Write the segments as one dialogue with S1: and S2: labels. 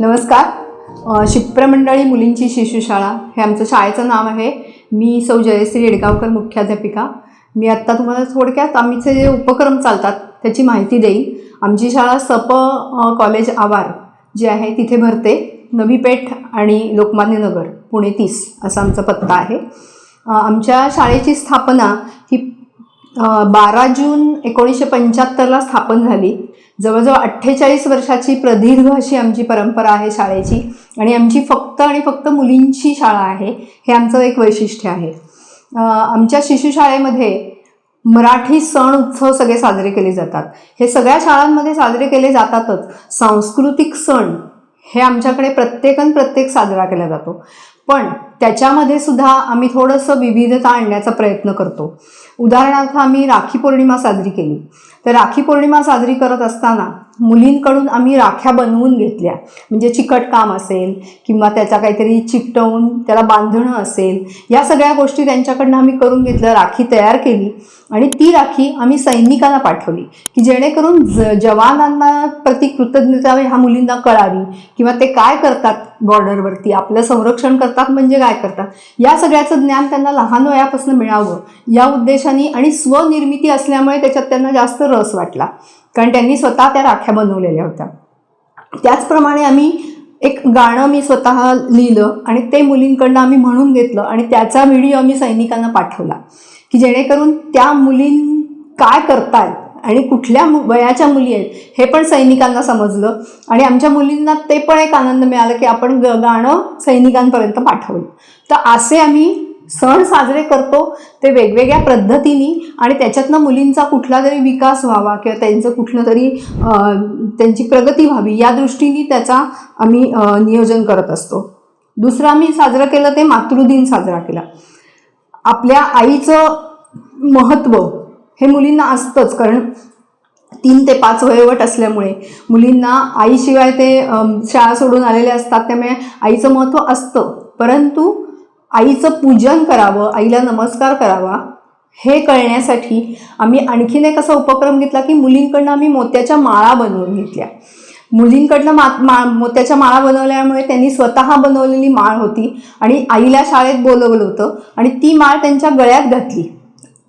S1: नमस्कार. शिप्रमंडळी मुलींची शिशुशाळा हे आमचं शाळेचं नाव आहे. मी सौ जयश्री येडगावकर मुख्याध्यापिका. मी आत्ता तुम्हाला थोडक्यात आमचे जे उपक्रम चालतात त्याची माहिती देईन. आमची शाळा सप कॉलेज आवार जी आहे तिथे भरते. नवी पेठ आणि लोकमान्य नगर पुणे तीस असा आमचा पत्ता आहे. आमच्या शाळेची स्थापना ही बारा जून एकोणीसशे पंच्याहत्तरला स्थापन झाली. जवळजवळ अठ्ठेचाळीस वर्षाची प्रदीर्घ अशी आमची परंपरा आहे शाळेची. आणि आमची फक्त आणि फक्त मुलींची शाळा आहे हे आमचं एक वैशिष्ट्य आहे. आमच्या शिशुशाळेमध्ये मराठी सण उत्सव सगळे साजरे केले जातात. हे सगळ्या शाळांमध्ये साजरे केले जातातच. सांस्कृतिक सण हे आमच्याकडे प्रत्येकन प्रत्येक साजरा केला जातो. पण त्याच्यामध्ये सुद्धा आम्ही थोडंसं विविधता आणण्याचा प्रयत्न करतो. उदाहरणार्थ आम्ही राखी पौर्णिमा साजरी केली. तर राखी पौर्णिमा साजरी करत असताना मुलींकडून आम्ही राख्या बनवून घेतल्या. म्हणजे चिकट काम असेल किंवा त्याचा काहीतरी चिकटवून त्याला बांधणं असेल या सगळ्या गोष्टी त्यांच्याकडनं आम्ही करून घेतलं राखी तयार केली आणि ती राखी आम्ही सैनिकांना पाठवली की जेणेकरून ज जवानांना प्रति कृतज्ञता ह्या मुलींना कळावी किंवा ते काय करतात बॉर्डरवरती आपलं संरक्षण करतात म्हणजे काय करतात? या सगळ्याचं ज्ञान त्यांना लहान वयापासून मिळावं या उद्देशाने आणि स्वनिर्मिती असल्यामुळे त्याच्यात त्यांना जास्त रस वाटला. कारण त्यांनी स्वतः त्या राख्या बनवलेल्या होत्या. त्याचप्रमाणे आम्ही एक गाणं मी स्वतः लिहिलं आणि ते मुलींकडनं आम्ही म्हणून घेतलं आणि त्याचा व्हिडिओ आम्ही सैनिकांना पाठवला. की जेणेकरून त्या मुलीं काय करतायत आणि कुठल्या मु- वयाच्या मुली आहेत हे पण सैनिकांना समजलं आणि आमच्या मुलींना ते पण एक आनंद मिळाला की आपण ग गाणं सैनिकांपर्यंत पाठवलं. तर असे आम्ही सण साजरे करतो ते वेगवेगळ्या पद्धतीने आणि त्याच्यातनं मुलींचा कुठला तरी विकास व्हावा किंवा त्यांचं कुठलं तरी त्यांची प्रगती व्हावी या दृष्टीने त्याचा आम्ही नियोजन करत असतो. दुसरं आम्ही साजरं केलं ते मातृदिन साजरा केला. आपल्या आईचं महत्त्व हे मुलींना असतंच कारण तीन ते पाच वयोगट असल्यामुळे मुलींना आईशिवाय ते शाळा सोडून आलेले असतात त्यामुळे आईचं महत्त्व असतं. परंतु आईचं पूजन करावं आईला नमस्कार करावा हे कळण्यासाठी आम्ही आणखीन एक असा उपक्रम घेतला की मुलींकडनं आम्ही मोत्याच्या माळा बनवून घेतल्या. मुलींकडनं मा मा मोत्याच्या माळा बनवल्यामुळे त्यांनी स्वतः बनवलेली माळ होती आणि आईला शाळेत बोलवलं होतं आणि ती माळ त्यांच्या गळ्यात घातली.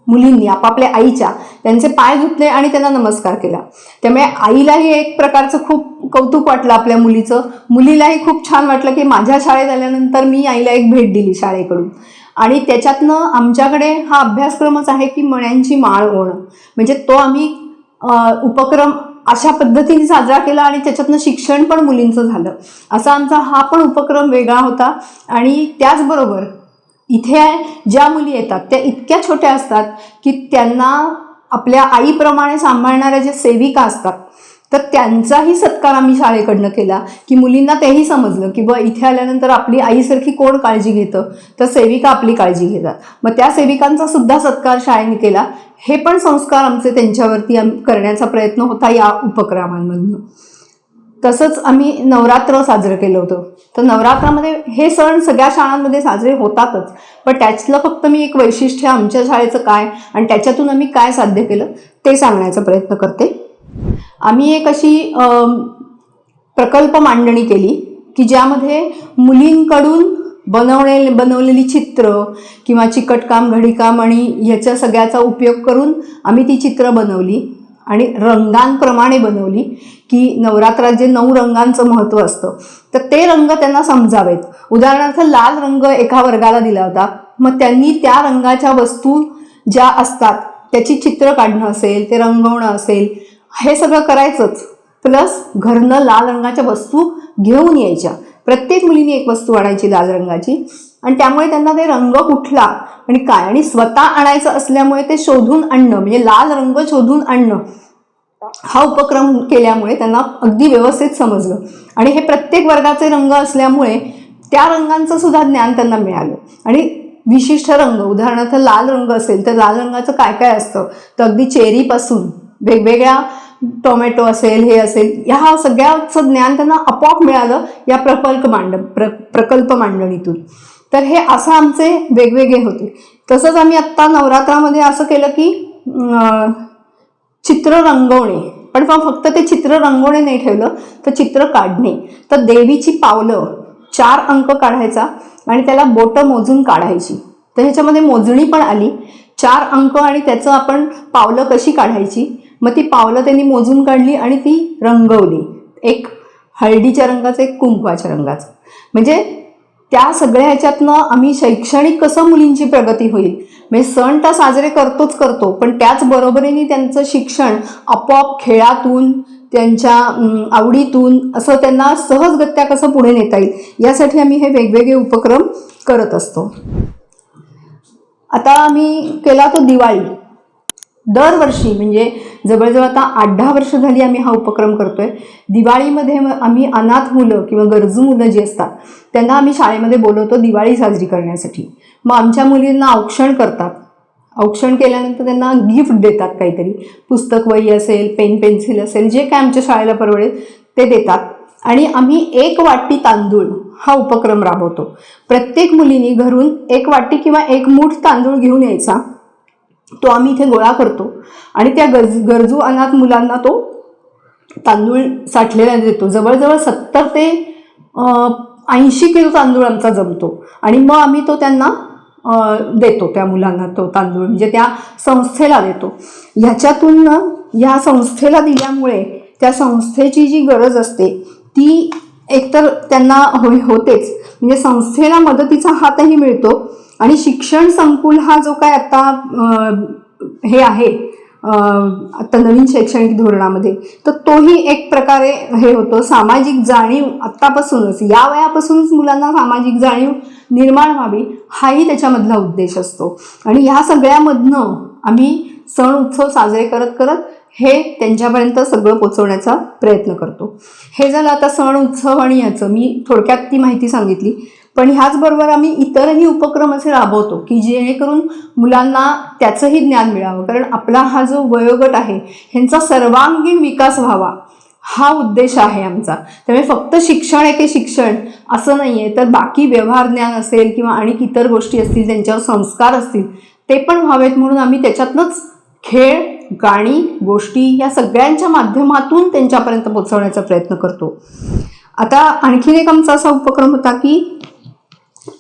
S1: मुलींनी आपापल्या आईच्या त्यांचे पाय धुतले आणि त्यांना नमस्कार केला. त्यामुळे आईलाही एक प्रकारचं खूप कौतुक वाटलं आपल्या मुलीचं. मुलीलाही खूप छान वाटलं की माझ्या शाळेत आल्यानंतर मी आईला एक भेट दिली शाळेकडून. आणि त्याच्यातनं आमच्याकडे हा अभ्यासक्रमच आहे की मण्यांची माळ ओणं म्हणजे तो आम्ही उपक्रम अशा पद्धतीने साजरा केला आणि त्याच्यातनं शिक्षण पण मुलींचं झालं. असा आमचा हा पण उपक्रम वेगळा होता. आणि त्याचबरोबर इथे ज्या मुली येतात त्या इतक्या छोट्या असतात की त्यांना आपल्या आईप्रमाणे सांभाळणाऱ्या ज्या सेविका असतात तर त्यांचाही सत्कार आम्ही शाळेकडनं केला की मुलींना तेही समजलं की बा इथे आल्यानंतर आपली आईसारखी कोण काळजी घेतं? तर सेविका आपली काळजी घेतात. मग त्या सेविकांचा सुद्धा सत्कार शाळेने केला. हे पण संस्कार आमचे त्यांच्यावरती आम- करण्याचा प्रयत्न होता या उपक्रमांमधनं. तसंच आम्ही नवरात्र साजरं केलं होतं. तर नवरात्रामध्ये हे सण सगळ्या शाळांमध्ये साजरे होतातच. पण त्यातलं फक्त मी एक वैशिष्ट्य आमच्या शाळेचं काय आणि त्याच्यातून आम्ही काय साध्य केलं ते सांगण्याचा प्रयत्न करते. आम्ही एक अशी प्रकल्प मांडणी केली की ज्यामध्ये मुलींकडून बनवणे बनवलेली चित्र किंवा चिकटकाम घडीकाम आणि ह्याच्या सगळ्याचा उपयोग करून आम्ही ती चित्र बनवली. आणि रंगांप्रमाणे बनवली की नवरात्रात जे नऊ रंगांचं महत्त्व असतं. तर ते रंग त्यांना समजावेत. उदाहरणार्थ लाल रंग एका वर्गाला दिला होता. मग त्यांनी त्या रंगाच्या वस्तू ज्या असतात त्याची चित्र काढणं असेल ते रंगवणं असेल हे सगळं करायचंच. प्लस घरनं लाल रंगाच्या वस्तू घेऊन यायच्या. प्रत्येक मुलीने एक वस्तू आणायची लाल रंगाची. आणि त्यामुळे त्यांना ते रंग कुठला आणि काय? आणि स्वतः आणायचं असल्यामुळे ते शोधून आणणं म्हणजे लाल रंग शोधून आणणं हा उपक्रम केल्यामुळे त्यांना अगदी व्यवस्थित समजलं. आणि हे प्रत्येक वर्गाचे रंग असल्यामुळे त्या रंगांचं सुद्धा ज्ञान त्यांना मिळालं. आणि विशिष्ट रंग उदाहरणार्थ लाल रंग असेल तर लाल रंगाचं काय काय असतं? तर अगदी चेरीपासून वेगवेगळ्या टोमॅटो असेल हे असेल ह्या सगळ्याचं ज्ञान त्यांना आपोआप मिळालं या प्रकल्प मांड प्र प्रकल्प मांडणीतून. तर हे असं आमचे वेगवेगळे होते. तसंच आम्ही आत्ता नवरात्रामध्ये असं केलं की चित्र रंगवणे. पण पण फक्त ते चित्र रंगवणे नाही ठेवलं तर चित्र काढणे. तर देवीची पावलं चार अंक काढायचा आणि त्याला बोटं मोजून काढायची. तर ह्याच्यामध्ये मोजणी पण आली. चार अंक आणि त्याचं आपण पावलं कशी काढायची? मग ती पावलं त्यांनी मोजून काढली आणि ती रंगवली. एक हळदीच्या रंगाचं एक कुंकवाच्या रंगाचं. म्हणजे त्या सगळ्या ह्याच्यातनं आम्ही शैक्षणिक कसं मुलींची प्रगती होईल? म्हणजे सण तर साजरे करतोच करतो पण त्याच बरोबरीने त्यांचं शिक्षण आपोआप खेळातून त्यांच्या आवडीतून असं त्यांना सहजगत्या कसं पुढे नेता येईल? यासाठी आम्ही हे वेगवेगळे उपक्रम करत असतो. आता आम्ही केला तो दिवाळी. दरवर्षी म्हणजे जवळजवळ आता आठ दहा वर्ष झाली आम्ही हा उपक्रम करतोय. दिवाळीमध्ये आम्ही अनाथ मुलं किंवा गरजू मुलं जी असतात त्यांना आम्ही शाळेमध्ये बोलवतो दिवाळी साजरी करण्यासाठी. मग आमच्या मुलींना औक्षण करतात. औक्षण केल्यानंतर त्यांना गिफ्ट देतात काहीतरी. पुस्तक वही असेल पेन पेन्सिल असेल जे काय आमच्या शाळेला परवडेल ते देतात. आणि आम्ही एक वाटी तांदूळ हा उपक्रम राबवतो. प्रत्येक मुलीने घरून एक वाटी किंवा एक मूठ तांदूळ घेऊन यायचा. तो आम्ही इथे गोळा करतो. आणि त्या गरज गरजू अनाथ मुलांना तो तांदूळ साठलेला देतो. जवळजवळ सत्तर ते ऐंशी किलो तांदूळ आमचा जमतो. आणि मग आम्ही तो त्यांना देतो त्या मुलांना तो तांदूळ. म्हणजे त्या संस्थेला देतो. ह्याच्यातून ना ह्या संस्थेला दिल्यामुळे त्या संस्थेची जी गरज असते ती एकतर त्यांना हो होतेच. म्हणजे संस्थेला मदतीचा हातही मिळतो. आणि शिक्षण संकुल हा जो काय आता हे आहे आता नवीन शैक्षणिक धोरणामध्ये तर तोही एक प्रकारे हे होतो सामाजिक जाणीव आत्तापासूनच या वयापासूनच मुलांना सामाजिक जाणीव निर्माण व्हावी हाही त्याच्यामधला उद्देश असतो. आणि ह्या सगळ्यामधनं आम्ही सण उत्सव साजरे करत करत हे त्यांच्यापर्यंत सगळं पोचवण्याचा प्रयत्न करतो. हे झालं आता सण उत्सव आणि याचं. मी थोडक्यात ती माहिती सांगितली. पण ह्याचबरोबर आम्ही इतरही उपक्रम असे राबवतो की जेणेकरून मुलांना त्याचंही ज्ञान मिळावं. कारण आपला हा जो वयोगट आहे ह्यांचा सर्वांगीण विकास व्हावा हा उद्देश आहे आमचा. त्यामुळे फक्त शिक्षण एके शिक्षण असं नाही आहे तर बाकी व्यवहार ज्ञान असेल किंवा आणि इतर गोष्टी असतील त्यांच्यावर संस्कार असतील ते पण व्हावेत म्हणून आम्ही त्याच्यातनंच खेळ गाणी गोष्टी या सगळ्यांच्या माध्यमातून त्यांच्यापर्यंत पोहोचवण्याचा प्रयत्न करतो. आता आणखीन एक आमचा असा उपक्रम होता की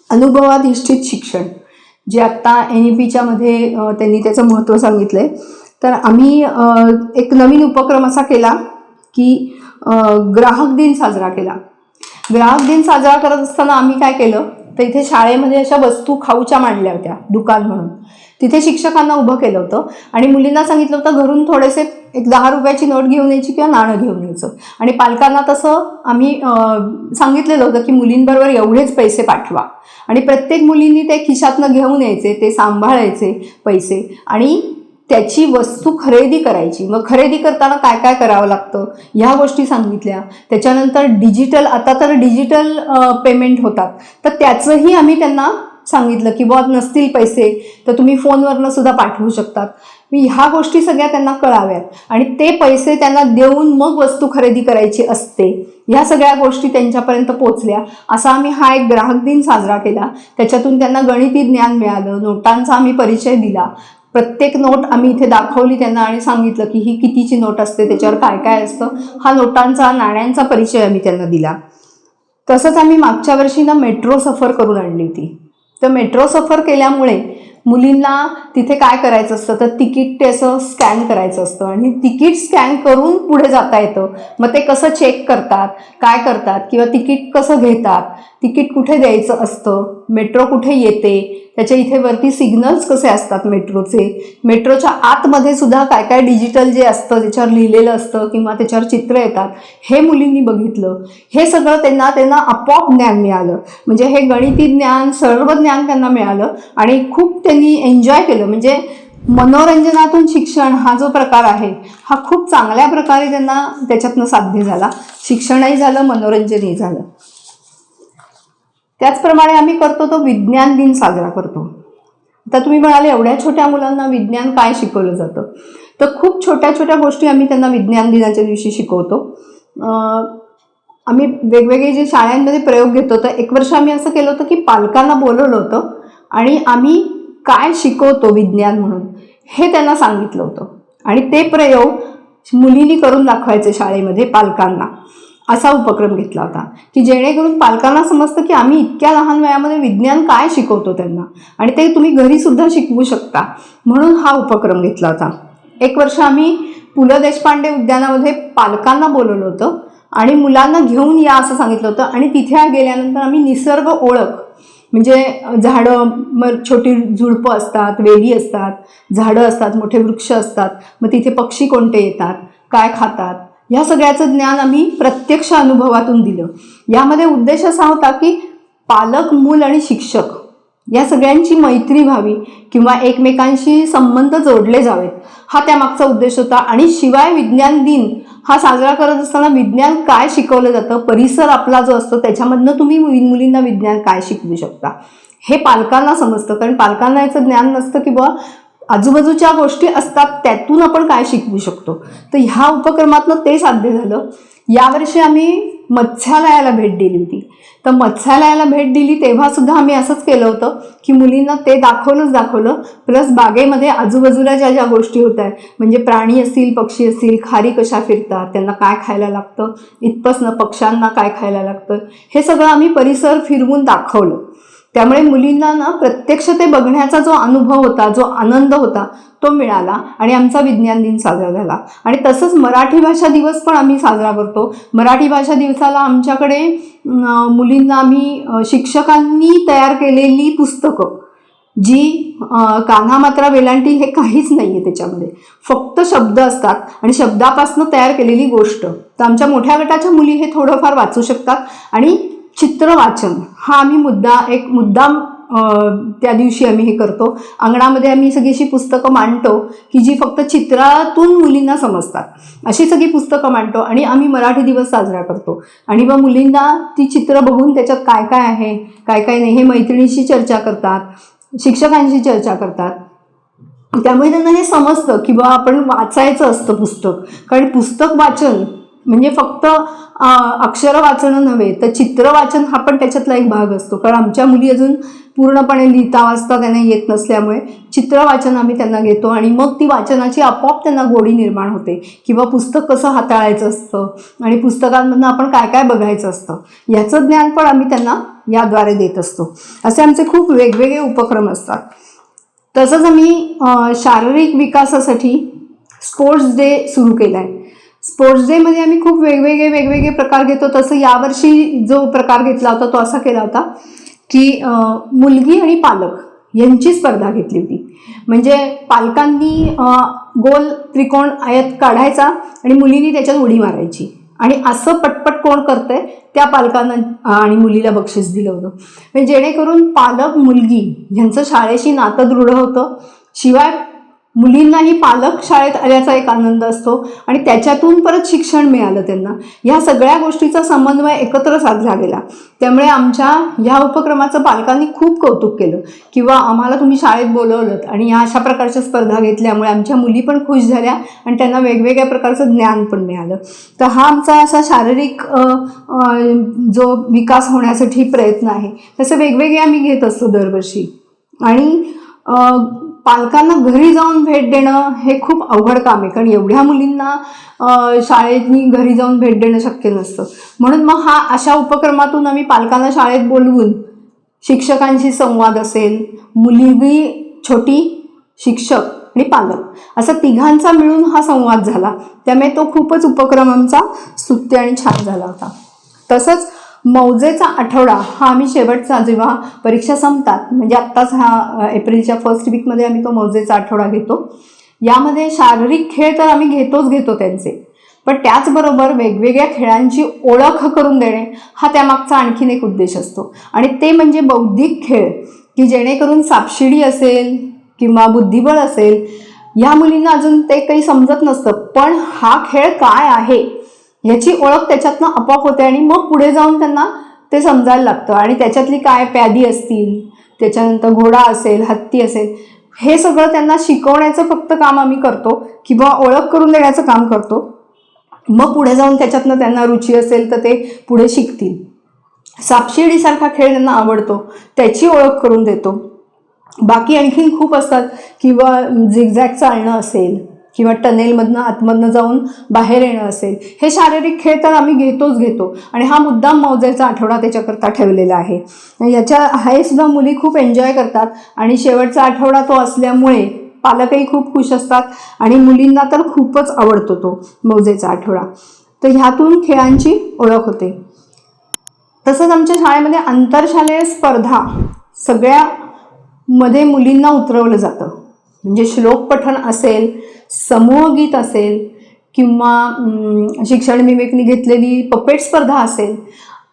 S1: अनुभवाधिष्ठित शिक्षण जे आत्ता एन ई पीच्या मध्ये त्यांनी त्याचं महत्त्व सांगितलं आहे तर आम्ही एक नवीन उपक्रम असा केला की ग्राहक दिन साजरा केला. ग्राहक दिन साजरा करत असताना आम्ही काय केलं? तर इथे शाळेमध्ये अशा वस्तू खाऊच्या मांडल्या होत्या दुकान म्हणून. तिथे शिक्षकांना उभं केलं होतं आणि मुलींना सांगितलं होतं घरून थोडेसे एक दहा रुपयाची नोट घेऊन यायची किंवा नाणं घेऊन यायचं. आणि पालकांना तसं आम्ही सांगितलेलं होतं की मुलींबरोबर एवढेच पैसे पाठवा. आणि प्रत्येक मुलींनी ते खिशातनं घेऊन यायचे ते सांभाळायचे पैसे. आणि त्याची वस्तू खरेदी करायची. मग खरेदी करताना काय काय करावं लागतं? ह्या गोष्टी सांगितल्या. त्याच्यानंतर डिजिटल आता तर डिजिटल पेमेंट होतात. तर त्याचंही आम्ही त्यांना सांगितलं की बुवा नसतील पैसे तर तुम्ही फोनवरनं सुद्धा पाठवू शकतात. मी ह्या गोष्टी सगळ्या त्यांना कळाव्यात. आणि ते पैसे त्यांना देऊन मग वस्तू खरेदी करायची असते. ह्या सगळ्या गोष्टी त्यांच्यापर्यंत पोचल्या असा आम्ही हा एक ग्राहक दिन साजरा केला. त्याच्यातून त्यांना गणिती ज्ञान मिळालं. नोटांचा आम्ही परिचय दिला. प्रत्येक नोट आम्ही इथे दाखवली त्यांना आणि सांगितलं की ही कितीची नोट असते त्याच्यावर काय काय असतं. हा नोटांचा नाण्यांचा परिचय आम्ही त्यांना दिला. तसंच आम्ही मागच्या वर्षी ना मेट्रो सफर करून आणली होती. तर मेट्रो सफर केल्यामुळे मुलींना तिथे काय करायचं असतं? तर तिकीट ते असं स्कॅन करायचं असतं. आणि तिकीट स्कॅन करून पुढे जाता येतं. मग ते कसं चेक करतात? काय करतात? किंवा तिकीट कसं घेतात? तिकीट कुठे द्यायचं असतं? मेट्रो कुठे येते? त्याच्या इथे वरती सिग्नल्स कसे असतात मेट्रोचे मेट्रोच्या आतमध्ये सुद्धा काय काय डिजिटल जे असतं त्याच्यावर लिहिलेलं असतं किंवा त्याच्यावर चित्र येतात हे मुलींनी बघितलं. हे सगळं त्यांना त्यांना आपोआप ज्ञान मिळालं. म्हणजे हे गणिती ज्ञान सर्व ज्ञान त्यांना मिळालं. आणि खूप त्यांनी एन्जॉय केलं. म्हणजे मनोरंजनातून शिक्षण हा जो प्रकार आहे हा खूप चांगल्या प्रकारे त्यांना त्याच्यातनं साध्य झाला. शिक्षणही झालं मनोरंजनही झालं. त्याचप्रमाणे आम्ही करतो तो विज्ञान दिन साजरा करतो. आता तुम्ही म्हणाले एवढ्या छोट्या मुलांना विज्ञान काय शिकवलं जातं? तर खूप छोट्या छोट्या गोष्टी आम्ही त्यांना विज्ञान दिनाच्या दिवशी शिकवतो. आम्ही वेगवेगळे जे शाळांमध्ये प्रयोग घेतो तर एक वर्ष आम्ही असं केलं होतं की पालकांना बोलवलं होतं आणि आम्ही काय शिकवतो विज्ञान म्हणून हे त्यांना सांगितलं होतं. आणि ते प्रयोग मुलींनी करून दाखवायचे शाळेमध्ये पालकांना. असा उपक्रम घेतला होता. की जेणेकरून पालकांना समजतं की आम्ही इतक्या लहान वयामध्ये विज्ञान काय शिकवतो त्यांना. आणि ते तुम्ही घरी सुद्धा शिकवू शकता. म्हणून हा उपक्रम घेतला होता. एक वर्ष आम्ही पु ल देशपांडे उद्यानामध्ये पालकांना बोलवलं होतं. आणि मुलांना घेऊन या असं सांगितलं होतं. आणि तिथे गेल्यानंतर आम्ही निसर्ग ओळख म्हणजे झाडं मग छोटी झुडपं असतात वेली असतात झाडं असतात मोठे वृक्ष असतात मग तिथे पक्षी कोणते येतात काय खातात ह्या सगळ्याचं ज्ञान आम्ही प्रत्यक्ष अनुभवातून दिलं. यामध्ये उद्देश असा होता की पालक मूल आणि शिक्षक. या सगळ्यांची मैत्री व्हावी किंवा एकमेकांशी संबंध जोडले जावेत. हा त्यामागचा उद्देश होता. आणि शिवाय विज्ञान दिन हा साजरा करत असताना विज्ञान काय शिकवलं जातं? परिसर आपला जो असतो त्याच्यामधनं तुम्ही मुली मुलींना विज्ञान काय शिकवू शकता? हे पालकांना समजतं. कारण पालकांना याचं ज्ञान नसतं की बुवा आजूबाजूच्या गोष्टी असतात त्यातून आपण काय शिकवू शकतो? तर ह्या उपक्रमातनं ते साध्य झालं. यावर्षी आम्ही मत्स्यालयाला भेट दिली होती. तर मत्स्यालयाला भेट दिली तेव्हा सुद्धा आम्ही असंच केलं होतं की मुलींना ते दाखवलंच दाखवलं. प्लस बागेमध्ये आजूबाजूला ज्या ज्या गोष्टी होत आहेत म्हणजे प्राणी असतील पक्षी असतील खारी कशा फिरतात त्यांना काय खायला लागतं इथपासनं पक्ष्यांना काय खायला लागतं हे सगळं आम्ही परिसर फिरवून दाखवलं. त्यामुळे मुलींना ना प्रत्यक्ष ते बघण्याचा जो अनुभव होता जो आनंद होता तो मिळाला आणि आमचा विज्ञान दिन साजरा झाला. आणि तसंच मराठी भाषा दिवस पण आम्ही साजरा करतो. मराठी भाषा दिवसाला आमच्याकडे मुलींना आम्ही शिक्षकांनी तयार केलेली पुस्तकं जी कान्हा मात्रा वेलांटी हे काहीच नाही आहे त्याच्यामध्ये. फक्त शब्द असतात आणि शब्दापासून तयार केलेली गोष्ट. तर आमच्या मोठ्या गटाच्या मुली हे थोडंफार वाचू शकतात. आणि चित्र वाचन हा आम्ही मुद्दा एक मुद्दाम त्या दिवशी आम्ही हे करतो. अंगणामध्ये आम्ही सगळी अशी पुस्तकं मांडतो की जी फक्त चित्रातून मुलींना समजतात. अशी सगळी पुस्तकं मांडतो आणि आम्ही मराठी दिवस साजरा करतो. आणि मग मुलींना ती चित्र बघून त्याच्यात काय काय आहे काय काय नाही हे मैत्रिणीशी चर्चा करतात शिक्षकांशी चर्चा करतात. त्यामुळे त्यांना हे समजतं की बा आपण वाचायचं असतं पुस्तक. कारण पुस्तक वाचन म्हणजे फक्त अक्षर वाचणं नव्हे तर चित्र वाचन हा पण त्याच्यातला एक भाग असतो. कारण आमच्या मुली अजून पूर्णपणे लिहिता वाचता त्यांना येत नसल्यामुळे चित्र वाचन आम्ही त्यांना घेतो आणि मग ती वाचनाची आपोआप त्यांना गोडी निर्माण होते. किंवा पुस्तक कसं हाताळायचं असतं आणि पुस्तकांमधनं आपण काय काय बघायचं असतं. याचं ज्ञान पण आम्ही त्यांना याद्वारे देत असतो. असे आमचे खूप वेगवेगळे उपक्रम असतात. तसंच आम्ही शारीरिक विकासासाठी स्पोर्ट्स डे सुरू केला आहे स्पोर्ट्स डेमध्ये आम्ही खूप वेगवेगळे वेगवेगळे प्रकार घेतो तसं यावर्षी जो प्रकार घेतला होता तो असा केला होता की मुलगी आणि पालक यांची स्पर्धा घेतली होती. म्हणजे पालकांनी गोल त्रिकोण आयत काढायचा आणि मुलींनी त्याच्यात उडी मारायची. आणि असं पटपट कोण करतंय त्या पालकांना आणि मुलीला बक्षीस दिलं होतं. म्हणजे जेणेकरून पालक मुलगी यांचं शाळेशी नातं दृढ होतं. शिवाय मुलींनाही पालक शाळेत आल्याचा एक आनंद असतो आणि त्याच्यातून परत शिक्षण मिळालं त्यांना. ह्या सगळ्या गोष्टीचा समन्वय एकत्र साधला गेला. त्यामुळे आमच्या ह्या उपक्रमाचं पालकांनी खूप कौतुक केलं. किंवा आम्हाला तुम्ही शाळेत बोलवलं आणि ह्या अशा प्रकारच्या स्पर्धा घेतल्यामुळे आमच्या मुली पण खुश झाल्या आणि त्यांना वेगवेगळ्या प्रकारचं ज्ञान पण मिळालं. तर हा आमचा असा शारीरिक जो विकास होण्यासाठी प्रयत्न आहे तसे वेगवेगळे आम्ही घेत असतो दरवर्षी. आणि पालकांना घरी जाऊन भेट देणं हे खूप अवघड काम आहे. कारण एवढ्या मुलींना शाळेतनी घरी जाऊन भेट देणं शक्य नसतं. म्हणून मग हा अशा उपक्रमातून आम्ही पालकांना शाळेत बोलवून शिक्षकांशी संवाद असेल मुलगी छोटी शिक्षक आणि पालक असा तिघांचा मिळून हा संवाद झाला. त्यामुळे तो खूपच उपक्रम आमचा स्तुत्य आणि छान झाला होता. तसंच मौजेचा आठवडा हा आम्ही शेवटचा जेव्हा परीक्षा संपतात म्हणजे आत्ताच हा एप्रिलच्या फर्स्ट वीकमध्ये आम्ही तो मौजेचा आठवडा घेतो. यामध्ये शारीरिक खेळ तर आम्ही घेतोच घेतो त्यांचे. पण त्याचबरोबर वेगवेगळ्या खेळांची ओळख करून देणे हा त्यामागचा आणखीन एक उद्देश असतो. आणि ते म्हणजे बौद्धिक खेळ की जेणेकरून सापशिडी असेल किंवा बुद्धिबळ असेल या मुलींना अजून ते काही समजत नसतं. पण हा खेळ काय आहे? ह्याची ओळख त्याच्यातनं आपोआप होते आणि मग पुढे जाऊन त्यांना ते समजायला लागतं. आणि त्याच्यातली काय प्यादी असतील त्याच्यानंतर घोडा असेल हत्ती असेल हे सगळं त्यांना शिकवण्याचं फक्त काम आम्ही करतो किंवा ओळख करून देण्याचं काम करतो. मग पुढे जाऊन त्याच्यातनं त्यांना रुची असेल तर ते पुढे शिकतील. सापशिडीसारखा खेळ त्यांना आवडतो त्याची ओळख करून देतो. बाकी आणखीन खूप असतात किंवा झिगझॅग चालणं असेल किंवा टनेलमधनं आतमधनं जाऊन बाहेर येणं असेल हे शारीरिक खेळ तर आम्ही घेतोच घेतो. आणि हा मुद्दाम मौजेचा आठवडा त्याच्याकरता ठेवलेला आहे. याच्या हे सुद्धा मुली खूप एन्जॉय करतात आणि शेवटचा आठवडा तो असल्यामुळे पालकही खूप खुश असतात आणि मुलींना तर खूपच आवडतो तो मौजेचा आठवडा. तर ह्यातून खेळांची ओळख होते. तसंच आमच्या शाळेमध्ये आंतरशालेय स्पर्धा सगळ्या मध्ये मुलींना उतरवलं जातं. म्हणजे श्लोक पठण असेल समूहगीत असेल किंवा शिक्षण विवेकनी घेतलेली पपेट स्पर्धा असेल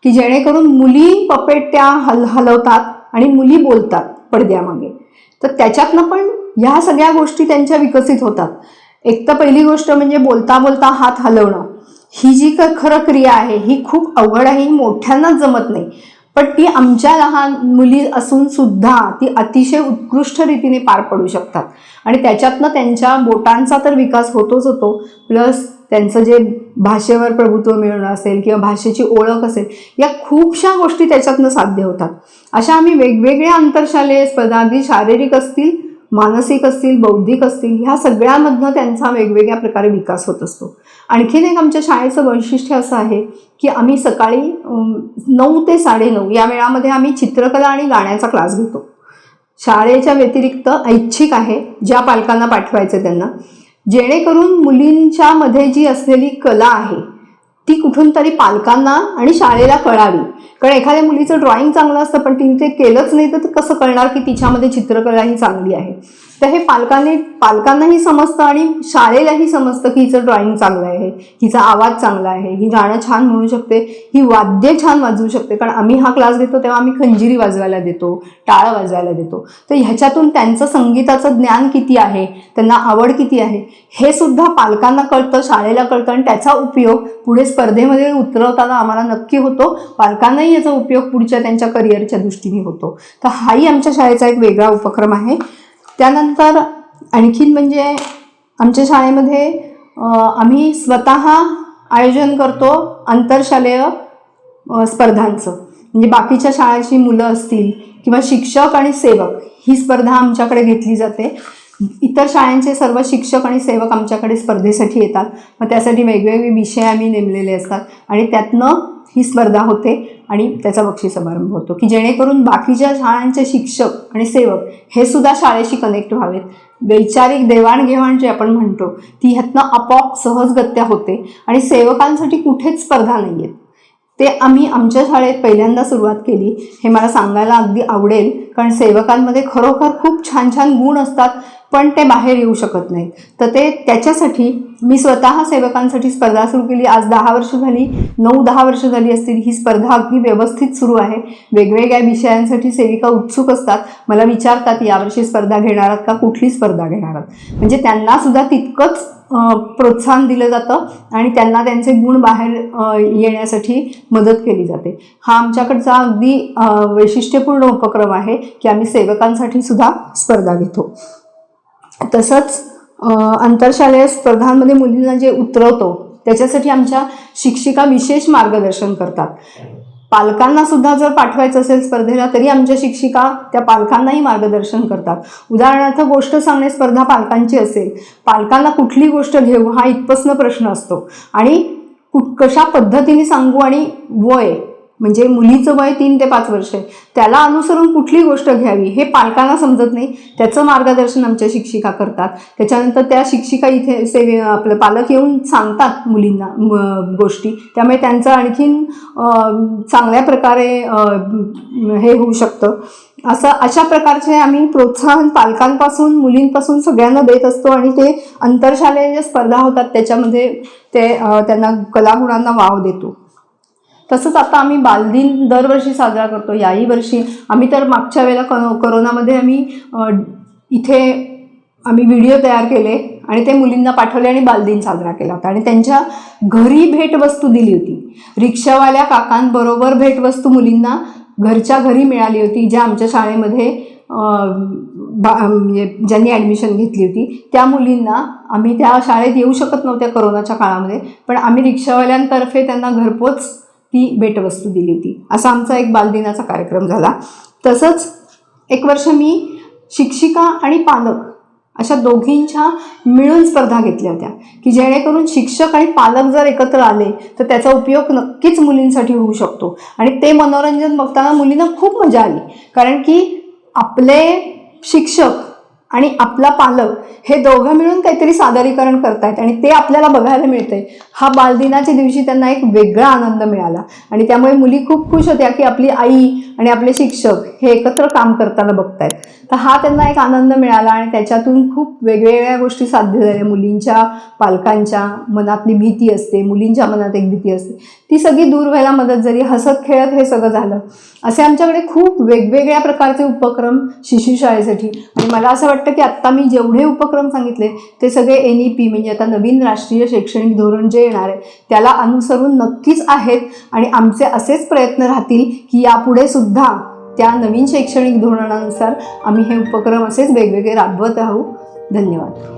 S1: की जेणेकरून मुली पपेट त्या हल हलवतात आणि मुली बोलतात पडद्यामागे. तर त्याच्यातनं पण ह्या सगळ्या गोष्टी त्यांच्या विकसित होतात. एक तर पहिली गोष्ट म्हणजे बोलता बोलता हात हलवणं. ही जी क खरं क्रिया आहे ही खूप अवघड आहे ही मोठ्यांनाच जमत नाही. पण ती आमच्या लहान मुली असून सुद्धा ती अतिशय उत्कृष्ट रीतीने पार पडू शकतात. आणि त्याच्यातनं त्यांच्या बोटांचा तर विकास होतोच होतो. प्लस त्यांचं जे भाषेवर प्रभुत्व मिळणं असेल किंवा भाषेची ओळख असेल या खूपशा गोष्टी त्याच्यातनं साध्य होतात. अशा आम्ही वेगवेगळ्या आंतरशालेय स्पर्धा अगदी शारीरिक असतील मानसिक असतील बौद्धिक असतील ह्या सगळ्यामधनं त्यांचा वेगवेगळ्या प्रकारे विकास होत असतो. आणखीन एक आमच्या शाळेचं वैशिष्ट्य असं आहे की आम्ही सकाळी नऊ ते साडेनऊ या वेळामध्ये आम्ही चित्रकला आणि गाण्याचा क्लास घेतो. शाळेच्या व्यतिरिक्त ऐच्छिक आहे ज्या पालकांना पाठवायचं त्यांना. जेणेकरून मुलींच्यामध्ये जी असलेली कला आहे ती कुठून तरी पालकांना आणि शाळेला कळावी कारण एखाद्या मुलीचं ड्रॉइंग चांगलं असतं पण तिने ते केलंच नाही तर कसं कळणार की तिच्यामध्ये चित्रकला ही चांगली आहे? तर हे पालकांनी पालकांनाही समजतं आणि शाळेलाही समजतं की हिचं ड्रॉइंग चांगलं आहे हिचा आवाज चांगला आहे ही गाणं छान म्हणू शकते ही वाद्य छान वाजवू शकते. कारण आम्ही हा क्लास घेतो तेव्हा आम्ही खंजिरी वाजवायला देतो टाळ वाजवायला देतो. तर ह्याच्यातून त्यांचं संगीताचं ज्ञान किती आहे त्यांना आवड किती आहे हे सुद्धा पालकांना कळतं शाळेला कळतं आणि त्याचा उपयोग पुढे स्पर्धेमध्ये उतरवताना आम्हाला नक्की होतो. पालकांनाही याचा उपयोग पुढच्या त्यांच्या करिअरच्या दृष्टीने होतो. तर हाही आमच्या शाळेचा एक वेगळा उपक्रम आहे. त्यानंतर आणखीन म्हणजे आमच्या शाळेमध्ये आम्ही स्वतः आयोजन करतो आंतरशालेय स्पर्धांचं. म्हणजे बाकीच्या शाळेची मुलं असतील किंवा शिक्षक आणि सेवक ही स्पर्धा आमच्याकडे घेतली जाते. इतर शाळांचे सर्व शिक्षक आणि सेवक आमच्याकडे स्पर्धेसाठी येतात. मग त्यासाठी वेगवेगळे विषय आम्ही नेमलेले असतात. आणि त्यातनं ही स्पर्धा होते आणि त्याचा बक्षीस समारंभ होतो की जेणेकरून बाकीच्या शाळांचे शिक्षक आणि सेवक हे सुद्धा शाळेशी कनेक्ट व्हावेत. वैचारिक देवाणघेवाण जे आपण म्हणतो ती ह्यातनं आपोआप सहजगत्या होते आणि सेवकांसाठी कुठेच स्पर्धा नाही आहेत ते आम्ही आमच्या शाळेत पहिल्यांदा सुरुवात केली. हे मला सांगायला अगदी आवडेल कारण सेवकांमध्ये खरोखर खूप छान छान गुण असतात पण ते बाहेर येऊ शकत नाहीत. तर ते त्याच्यासाठी मी स्वतः सेवकांसाठी स्पर्धा सुरू केली. आज दहा वर्ष झाली नऊ दहा वर्ष झाली असतील ही स्पर्धा अगदी व्यवस्थित सुरू आहे. वेगवेगळ्या विषयांसाठी सेविका उत्सुक असतात. मला विचारतात यावर्षी स्पर्धा घेणार आहात का? कुठली स्पर्धा घेणार आहात? म्हणजे त्यांनासुद्धा तितकंच प्रोत्साहन दिलं जातं आणि त्यांना त्यांचे गुण बाहेर येण्यासाठी मदत केली जाते. हा आमच्याकडचा अगदी वैशिष्ट्यपूर्ण उपक्रम आहे की आम्ही सेवकांसाठी सुद्धा स्पर्धा घेतो. तसंच आंतरशालेय स्पर्धांमध्ये मुलींना जे उतरवतो त्याच्यासाठी आमच्या शिक्षिका विशेष मार्गदर्शन करतात. पालकांना सुद्धा जर पाठवायचं असेल स्पर्धेला तरी आमच्या शिक्षिका त्या पालकांनाही मार्गदर्शन करतात. उदाहरणार्थ गोष्ट सांगणे स्पर्धा पालकांची असेल. पालकांना कुठली गोष्ट घेऊ हा इथपासनं प्रश्न असतो. आणि कुठ कशा पद्धतीने सांगू आणि वय म्हणजे मुलीचं वय तीन ते पाच वर्ष आहे. त्याला अनुसरून कुठली गोष्ट घ्यावी हे पालकांना समजत नाही. त्याचं मार्गदर्शन आमच्या शिक्षिका करतात. त्याच्यानंतर त्या शिक्षिका इथे सेवे आपलं पालक येऊन सांगतात मुलींना गोष्टी. त्यामुळे त्यांचं आणखीन चांगल्या प्रकारे हे होऊ शकतं. असं अशा प्रकारचे आम्ही प्रोत्साहन पालकांपासून मुलींपासून सगळ्यांना देत असतो आणि ते आंतरशालेय ज्या स्पर्धा होतात त्याच्यामध्ये ते त्यांना कलागुणांना वाव देतो. तसंच आता आम्ही बालदिन दरवर्षी साजरा करतो याही वर्षी. आम्ही तर मागच्या वेळेला करो करोनामध्ये आम्ही इथे आम्ही व्हिडिओ तयार केले आणि ते मुलींना पाठवले आणि बालदिन साजरा केला होता. आणि त्यांच्या घरी भेटवस्तू दिली होती. रिक्षावाल्या काकांबरोबर भेटवस्तू मुलींना घरच्या घरी मिळाली होती ज्या आमच्या शाळेमध्ये बा- म्हणजे ज्यांनी ॲडमिशन घेतली होती. त्या मुलींना आम्ही त्या शाळेत येऊ शकत नव्हत्या करोनाच्या काळामध्ये पण आम्ही रिक्षावाल्यांतर्फे त्यांना घरपोच ती भेटवस्तू दिली होती. असा आमचा एक बालदिनाचा कार्यक्रम झाला. तसंच एक वर्ष मी शिक्षिका आणि पालक अशा दोघींच्या मिळून स्पर्धा घेतल्या होत्या. की जेणेकरून शिक्षक आणि पालक जर एकत्र आले तर त्याचा उपयोग नक्कीच मुलींसाठी होऊ शकतो. आणि ते मनोरंजन बघताना मुलींना खूप मजा आली. कारण की आपले शिक्षक आणि आपला पालक हे दोघं मिळून काहीतरी सादरीकरण करतायत आणि ते आपल्याला बघायला मिळतंय. हा बालदिनाच्या दिवशी त्यांना एक वेगळा आनंद मिळाला. आणि त्यामुळे मुली खूप खुश होत्या की आपली आई आणि आपले शिक्षक हे एकत्र काम करताना बघतायत. तर हा त्यांना एक आनंद मिळाला आणि त्याच्यातून खूप वेगवेगळ्या गोष्टी साध्य झाल्या. मुलींच्या पालकांच्या मनातली भीती असते मुलींच्या मनात एक भीती असते. ती सगळी दूर व्हायला मदत झाली. हसत खेळत हे सगळं झालं. असे आमच्याकडे खूप वेगवेगळ्या प्रकारचे उपक्रम शिशुशाळेसाठी आणि मला असं वाटतं की आत्ता मी जेवढे उपक्रम सांगितले ते सगळे एन ई पी म्हणजे आता नवीन राष्ट्रीय शैक्षणिक धोरण जे येणार आहे त्याला अनुसरून नक्कीच आहेत. आणि आमचे असेच प्रयत्न राहतील की यापुढे सुद्धा त्या नवीन शैक्षणिक धोरणानुसार आम्ही हे उपक्रम असेच वेगवेगळे राबवत राहू धन्यवाद.